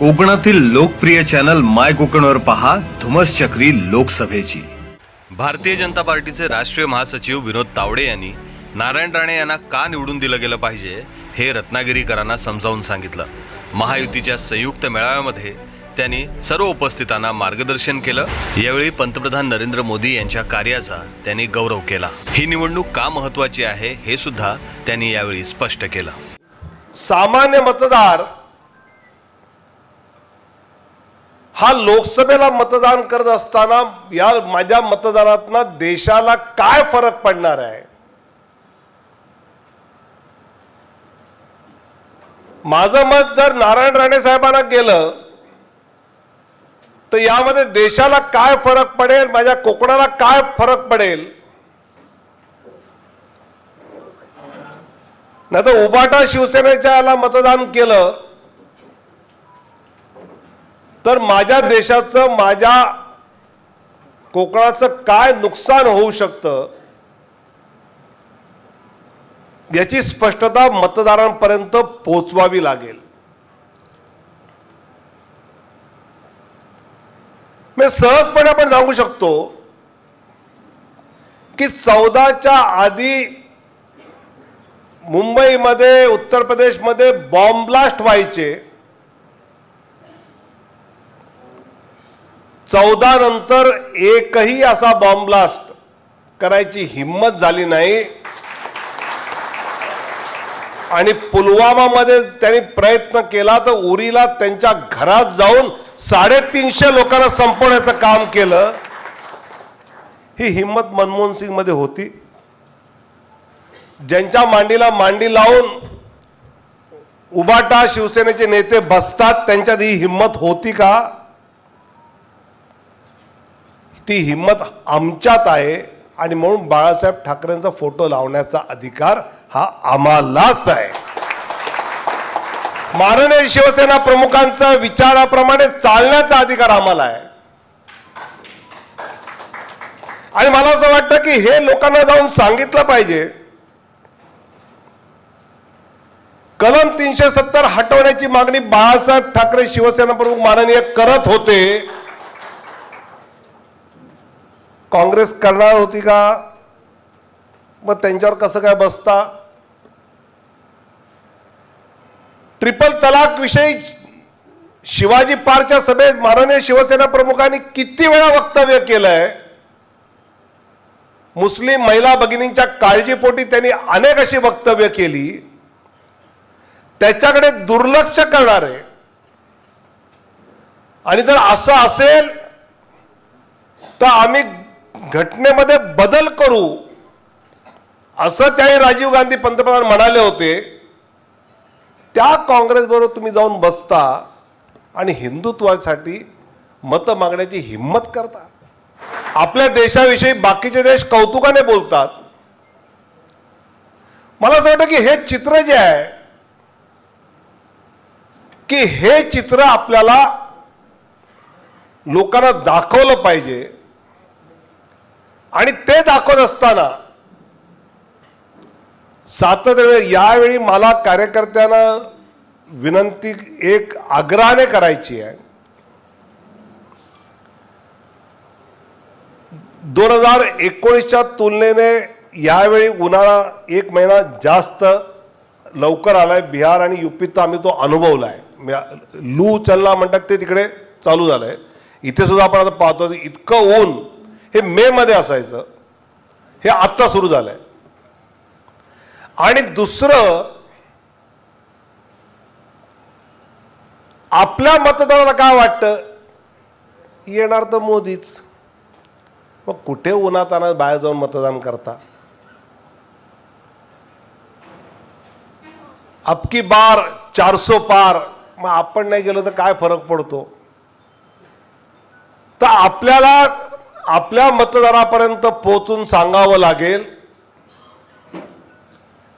कोकणातील लोकप्रिय चॅनल माय कोकणवर पहा धुमस चक्री लोकसभेची. भारतीय जनता पार्टीचे राष्ट्रीय महासचिव विनोद तावडे यांनी नारायण राणे यांना का निवडून दिलं गेलं पाहिजे हे रत्नागिरीकरांना समजावून सांगितलं. महायुतीच्या संयुक्त मेळाव्यामध्ये त्यांनी सर्व उपस्थितांना मार्गदर्शन केलं. यावेळी पंतप्रधान नरेंद्र मोदी यांच्या कार्याचा त्यांनी गौरव केला. ही निवडणूक का महत्वाची आहे हे सुद्धा त्यांनी यावेळी स्पष्ट केलं. सामान्य मतदार हा लोकसभेला मतदान करत असताना या माझ्या मतदानातनं देशाला काय फरक पडणार आहे? माझं मत जर नारायण राणे साहेबांना गेलं तर यामध्ये देशाला काय फरक पडेल माझ्या कोकणाला काय फरक पडेल? नाही तर उबाटा शिवसेनेच्या याला मतदान केलं तर माझ्या देशाचं माझ्या कोकणाचं काय नुकसान होऊ शकतं याची स्पष्टता मतदारांपर्यंत पोचवावी लागेल. मी सहजपणे आपण सांगू शकतो की चौदाच्या आधी मुंबईमध्ये उत्तर प्रदेशमध्ये बॉम्ब ब्लास्ट व्हायचे. चौदा नंतर एकही असा बॉम्ब ब्लास्ट करायची हिंमत झाली नाही. आणि पुलवामामध्ये त्यांनी प्रयत्न केला तर उरीला त्यांच्या घरात जाऊन साडेतीनशे लोकांना संपवण्याचं काम केलं. ही हिंमत मनमोहन सिंगमध्ये होती. ज्यांच्या मांडीला मांडी लावून उबाटा शिवसेनेचे नेते बसतात त्यांच्यात ही हिंमत होती का? ती हिंमत आमच्यात आहे. आणि म्हणून बाळासाहेब ठाकरेंचा फोटो लावण्याचा अधिकार हा आम्हालाच आहे. माननीय शिवसेना प्रमुखांचा विचाराप्रमाणे चालण्याचा अधिकार आम्हाला आहे. आणि मला असं वाटतं की हे लोकांना जाऊन सांगितलं पाहिजे. कलम तीनशे सत्तर हटवण्याची मागणी बाळासाहेब ठाकरे शिवसेना प्रमुख माननीय करत होते. काँग्रेस करणार होती का? मग त्यांच्यावर कसं काय बसता? ट्रिपल तलाक विषयी शिवाजी पार्कच्या सभेत माननीय शिवसेना प्रमुखांनी किती वेळा वक्तव्य केलंय? मुस्लिम महिला भगिनींच्या काळजीपोटी त्यांनी अनेक अशी वक्तव्य केली. त्याच्याकडे दुर्लक्ष करणार. आहे आणि जर असं असेल तर आम्ही घटनेमध्ये बदल करू असं त्याही राजीव गांधी पंतप्रधान म्हणाले होते त्या काँग्रेस बरोबर तुम्ही जाऊन बसता आणि हिंदुत्वासाठी मतं मागण्याची हिंमत करता. आपल्या देशाविषयी बाकीचे देश कौतुकाने बोलतात. मला असं वाटतं की हे चित्र जे आहे की हे चित्र आपल्याला लोकांना दाखवलं पाहिजे. आणि ते दाखवत असताना सातत्याने यावेळी मला कार्यकर्त्यांना विनंती एक आग्रहाने करायची आहे. दोन हजार एकोणीसच्या तुलनेने यावेळी उन्हाळा एक महिना जास्त लवकर आलाय. बिहार आणि युपीत तर आम्ही तो अनुभवलाय. आहे लू चलला म्हणतात ते तिकडे चालू झालंय. इथे सुद्धा आपण आता पाहतो इतकं ऊन हे मे मध्ये असायचं. हे आत्ता सुरू झालंय. आणि दुसरं आपल्या मतदाराला काय वाटतं? येणार तर मोदीच. मग कुठे उन्हाताना बाहेर जाऊन मतदान करता? अबकी बार चारसो पार. मग आपण नाही गेलो तर काय फरक पडतो? तर आपल्याला आपल्या मतदारापर्यंत पोहोचून सांगावं लागेल.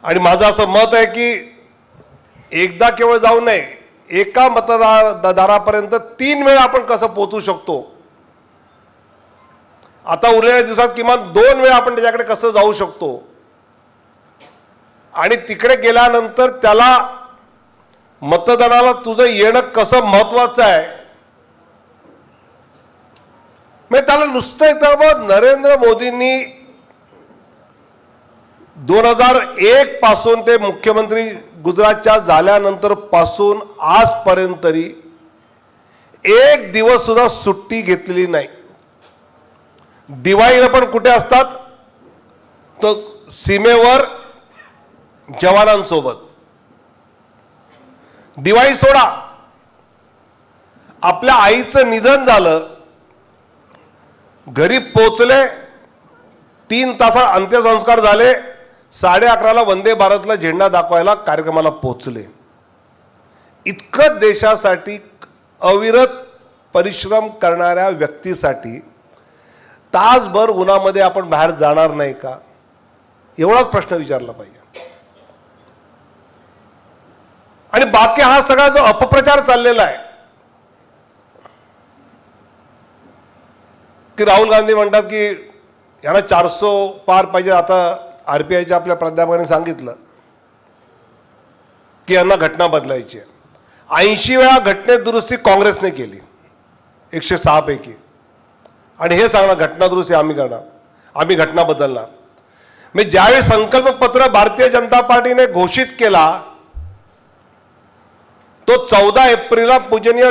आणि माझं असं मत आहे की एकदा केवळ जाऊ नये एका मतदार दारापर्यंत तीन वेळा आपण कसं पोहोचू शकतो? आता उरलेल्या दिवसात किमान दोन वेळा आपण त्याच्याकडे कसं जाऊ शकतो? आणि तिकडे गेल्यानंतर त्याला मतदानाला तुझं येणं कसं महत्वाचं आहे? म्हणजे त्याला नुसतं एक मग नरेंद्र मोदींनी दोन हजार एक पासून ते मुख्यमंत्री गुजरातच्या झाल्यानंतरपासून आजपर्यंत तरी एक दिवस सुद्धा सुट्टी घेतलेली नाही. दिवाळीला पण कुठे असतात? तर सीमेवर जवानांसोबत. दिवाळी सोडा. आपल्या आईचं निधन झालं. घरी पोचले तीन तासात अंत्यसंस्कार झाले साडे अकराला वंदे भारतला झेंडा दाखवायला कार्यक्रमाला पोचले इतकं देशासाठी अविरत परिश्रम करणाऱ्या व्यक्तीसाठी तासभर उन्हामध्ये आपण बाहेर जाणार नाही का? एवढाच प्रश्न विचारला पाहिजे. आणि बाकी हा सगळा जो अपप्रचार चाललेला आहे की राहुल गांधी म्हणतात की यांना चारसो पार पाहिजे. आता आर पी आयच्या आपल्या प्राध्यापकांनी सांगितलं की यांना घटना बदलायची आहे. ऐंशी वेळा घटनेत दुरुस्ती काँग्रेसने केली. एकशे सहा पैकी. आणि हे सांगणार घटना दुरुस्ती आम्ही करणार. आम्ही घटना बदलणार. मी ज्यावेळी संकल्पपत्र भारतीय जनता पार्टीने घोषित केला तो चौदा एप्रिलला पूजनीय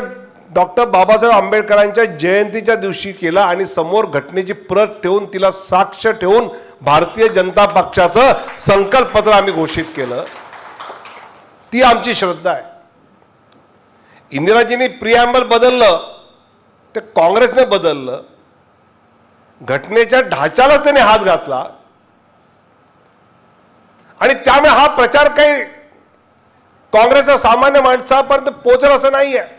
डॉक्टर बाबासाहेब आंबेडकरांच्या जयंतीच्या दिवशी केला आणि समोर घटनेची प्रत ठेवून तिला साक्ष ठेवून भारतीय जनता पक्षाचं संकल्पपत्र आम्ही घोषित केलं. ती आमची श्रद्धा आहे. इंदिराजींनी प्रियांबल बदललं ते काँग्रेसने बदललं. घटनेच्या ढाच्याला त्याने हात घातला. आणि त्यामुळे हा प्रचार काही काँग्रेसच्या सामान्य माणसापर्यंत पोचला असं नाही आहे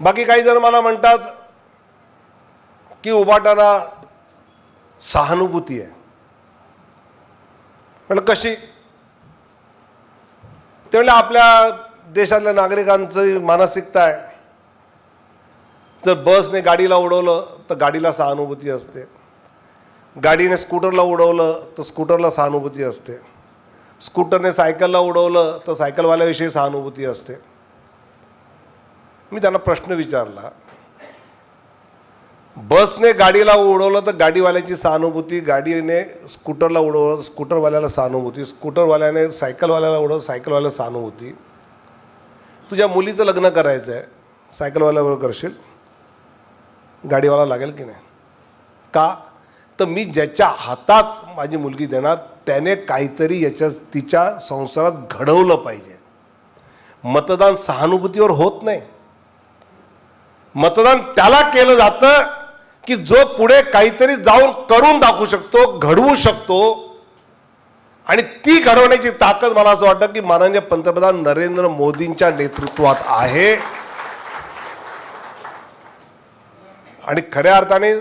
बाकी काही जण मला म्हणतात की उभाटाना सहानुभूती आहे. पण कशी? त्यावेळेला आपल्या देशातल्या नागरिकांची मानसिकता आहे. जर बसने गाडीला उडवलं तर गाडीला सहानुभूती असते. गाडीने स्कूटरला उडवलं तर स्कूटरला सहानुभूती असते. स्कूटरने सायकलला उडवलं तर सायकलवाल्याविषयी सहानुभूती असते. मी त्यांना प्रश्न विचारला. बसने गाडीला उडवलं तर गाडीवाल्याची सहानुभूती गाडीने स्कूटरला उडवलं तर स्कूटरवाल्याला सहानुभूती स्कूटरवाल्याने सायकलवाल्याला उडवलं सायकलवाल्याला सहानुभूती. तुझ्या मुलीचं लग्न करायचं आहे सायकलवाल्याबरोबर करशील? गाडीवाला लागेल की नाही? का? तर मी ज्याच्या हातात माझी मुलगी देणार त्याने काहीतरी याच्या तिच्या संसारात घडवलं पाहिजे. मतदान सहानुभूतीवर होत नाही. मतदान त्याला केलं जातं की जो पुढे काहीतरी जाऊन करून दाखवू शकतो घडवू शकतो. आणि ती घडवण्याची ताकद मला असं वाटतं की माननीय पंतप्रधान नरेंद्र मोदींच्या नेतृत्वात आहे. आणि खऱ्या अर्थाने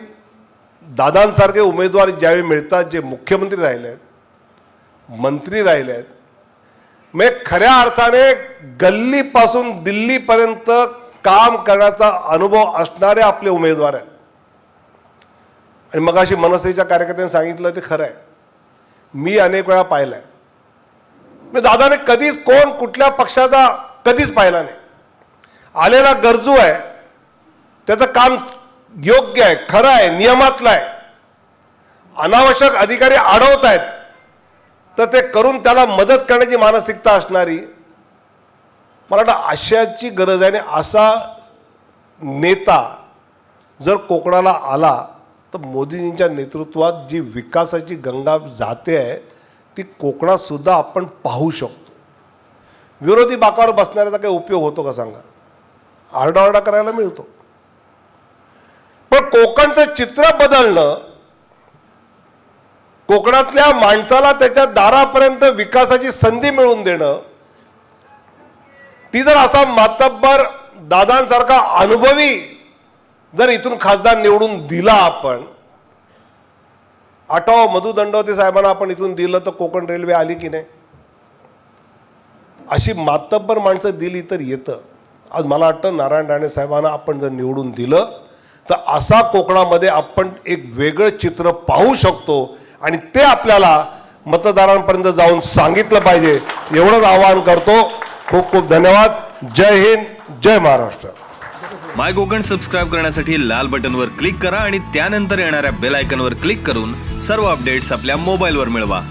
दादांसारखे उमेदवार ज्यावेळी मिळतात जे मुख्यमंत्री राहिले आहेत मंत्री राहिले आहेत म्हणजे खऱ्या अर्थाने गल्लीपासून दिल्लीपर्यंत काम करण्याचा अनुभव असणारे आपले उमेदवार आहेत. आणि मग अशी मनसेच्या कार्यकर्त्यांनी सांगितलं ते खरं आहे. मी अनेक वेळा पाहिलं आहे म्हणजे दादाने कधीच कोण कुठल्या पक्षाचा कधीच पाहिला नाही. आलेला गरजू आहे. त्याचं काम योग्य आहे खरं आहे नियमातलं आहे. अनावश्यक अधिकारी अडवत आहेत तर ते करून त्याला मदत करण्याची मानसिकता असणारी मला वाटतं आशयाची गरज आहे आणि असा नेता जर कोकणाला आला तर मोदीजींच्या नेतृत्वात जी विकासाची गंगा जाते आहे ती कोकणात सुद्धा आपण पाहू शकतो. विरोधी बाकावर बसणाऱ्याचा काही उपयोग होतो का सांगा? आरडाओरडा करायला मिळतो. पण कोकणचं चित्र बदलणं कोकणातल्या माणसाला त्याच्या दारापर्यंत विकासाची संधी मिळवून देणं ती जर असा मातब्बर दादांसारखा अनुभवी जर इथून खासदार निवडून दिला आपण आठव मधु दंडवते साहेबांना आपण इथून दिलं तर कोकण रेल्वे आली की नाही? अशी मातब्बर माणसं दिली तर येतं. आज मला वाटतं नारायण राणे साहेबांना आपण जर निवडून दिलं तर असा कोकणामध्ये आपण एक वेगळं चित्र पाहू शकतो आणि ते आपल्याला मतदारांपर्यंत जाऊन सांगितलं पाहिजे. एवढंच आवाहन करतो. खूप खूप धन्यवाद. जय हिंद जय महाराष्ट्र. माय कोकण सबस्क्राईब करण्यासाठी लाल बटनवर क्लिक करा आणि त्यानंतर येणाऱ्या बेल आयकनवर क्लिक करून सर्व अपडेट्स आपल्या मोबाईलवर मिळवा.